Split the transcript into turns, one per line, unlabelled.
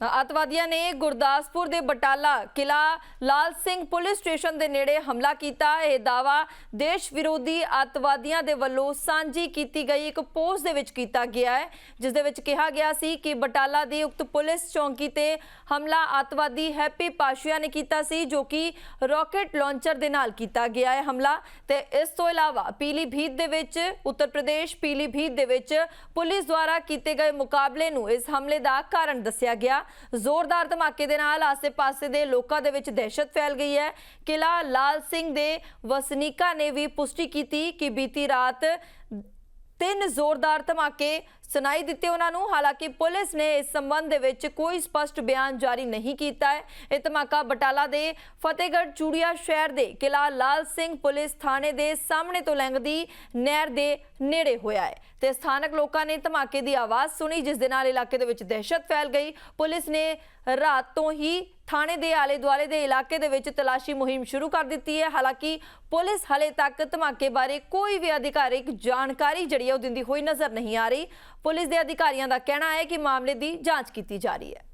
ਅਤਵਾਦੀਆਂ ਨੇ ਗੁਰਦਾਸਪੁਰ ਦੇ ਬਟਾਲਾ ਕਿਲਾ ਲਾਲ ਸਿੰਘ ਪੁਲਿਸ ਸਟੇਸ਼ਨ ਦੇ ਨੇੜੇ ਹਮਲਾ ਕੀਤਾ। ਇਹ ਦਾਵਾ ਦੇਸ਼ ਵਿਰੋਧੀ ਅਤਵਾਦੀਆਂ ਦੇ ਵੱਲੋਂ ਸਾਂਝੀ ਕੀਤੀ ਗਈ ਇੱਕ ਪੋਸਟ ਦੇ ਵਿੱਚ ਕੀਤਾ ਗਿਆ ਹੈ, ਜਿਸ ਦੇ ਵਿੱਚ ਕਿਹਾ ਗਿਆ ਸੀ ਕਿ ਬਟਾਲਾ ਦੀ ਉਕਤ ਪੁਲਿਸ ਚੌਂਕੀ ਤੇ ਹਮਲਾ ਅਤਵਾਦੀ ਹੈਪੀ ਪਾਸ਼ੀਆ ਨੇ ਕੀਤਾ ਸੀ, ਜੋ ਕਿ ਰਾਕੇਟ ਲਾਂਚਰ ਦੇ ਨਾਲ ਕੀਤਾ ਗਿਆ ਹੈ ਹਮਲਾ। ਤੇ ਇਸ ਤੋਂ ਇਲਾਵਾ ਪੀਲੀਭੀਤ ਦੇ ਵਿੱਚ ਉੱਤਰ ਪ੍ਰਦੇਸ਼ ਪੀਲੀਭੀਤ ਦੇ ਵਿੱਚ ਪੁਲਿਸ ਦੁਆਰਾ ਕੀਤੇ ਗਏ ਮੁਕਾਬਲੇ ਨੂੰ ਇਸ ਹਮਲੇ ਦਾ ਕਾਰਨ ਦੱਸਿਆ ਗਿਆ। ਜ਼ੋਰਦਾਰ ਧਮਾਕੇ ਦੇ ਨਾਲ ਆਸ-ਪਾਸੇ ਦੇ ਲੋਕਾਂ ਦੇ ਵਿੱਚ ਦਹਿਸ਼ਤ ਫੈਲ ਗਈ ਹੈ। ਕਿਲਾ ਲਾਲ ਸਿੰਘ ਦੇ ਵਸਨੀਕਾਂ ਨੇ ਵੀ ਪੁਸ਼ਟੀ ਕੀਤੀ ਕਿ ਬੀਤੀ ਰਾਤ ਤਿੰਨ ਜ਼ੋਰਦਾਰ ਧਮਾਕੇ ਸੁਣਾਈ ਦਿੱਤੇ ਉਹਨਾਂ ਨੂੰ। ਹਾਲਾਂਕਿ ਪੁਲਿਸ ਨੇ ਇਸ ਸੰਬੰਧ ਦੇ ਵਿੱਚ ਕੋਈ ਸਪਸ਼ਟ ਬਿਆਨ ਜਾਰੀ ਨਹੀਂ ਕੀਤਾ ਹੈ। ਇਹ ਧਮਾਕਾ ਬਟਾਲਾ ਦੇ ਫਤਿਹਗੜ੍ਹ ਚੂੜੀਆ ਸ਼ਹਿਰ ਦੇ ਕਿਲਾ ਲਾਲ ਸਿੰਘ ਪੁਲਿਸ ਥਾਣੇ ਦੇ ਸਾਹਮਣੇ ਤੋਂ ਲੰਘਦੀ ਨਹਿਰ ਦੇ ਨੇੜੇ ਹੋਇਆ ਹੈ। ਤੇ ਸਥਾਨਕ ਲੋਕਾਂ ਨੇ ਧਮਾਕੇ ਦੀ ਆਵਾਜ਼ ਸੁਣੀ, ਜਿਸ ਦੇ ਨਾਲ ਇਲਾਕੇ ਦੇ ਵਿੱਚ ਦਹਿਸ਼ਤ ਫੈਲ ਗਈ। ਪੁਲਿਸ ਨੇ ਰਾਤ ਤੋਂ ਹੀ ਥਾਣੇ ਦੇ ਆਲੇ ਦੁਆਲੇ ਦੇ ਇਲਾਕੇ ਦੇ ਵਿੱਚ ਤਲਾਸ਼ੀ ਮੁਹਿੰਮ ਸ਼ੁਰੂ ਕਰ ਦਿੱਤੀ ਹੈ। ਹਾਲਾਂਕਿ ਪੁਲਿਸ ਹਲੇ ਤੱਕ ਧਮਾਕੇ ਬਾਰੇ ਕੋਈ ਵੀ ਅਧਿਕਾਰਿਕ ਜਾਣਕਾਰੀ ਜਿਹੜੀ ਹੈ ਉਹ ਦਿੰਦੀ ਹੋਈ ਨਜ਼ਰ ਨਹੀਂ ਆ ਰਹੀ। ਪੁਲਿਸ ਦੇ ਅਧਿਕਾਰੀਆਂ ਦਾ ਕਹਿਣਾ ਹੈ ਕਿ ਮਾਮਲੇ ਦੀ ਜਾਂਚ ਕੀਤੀ ਜਾ ਰਹੀ ਹੈ।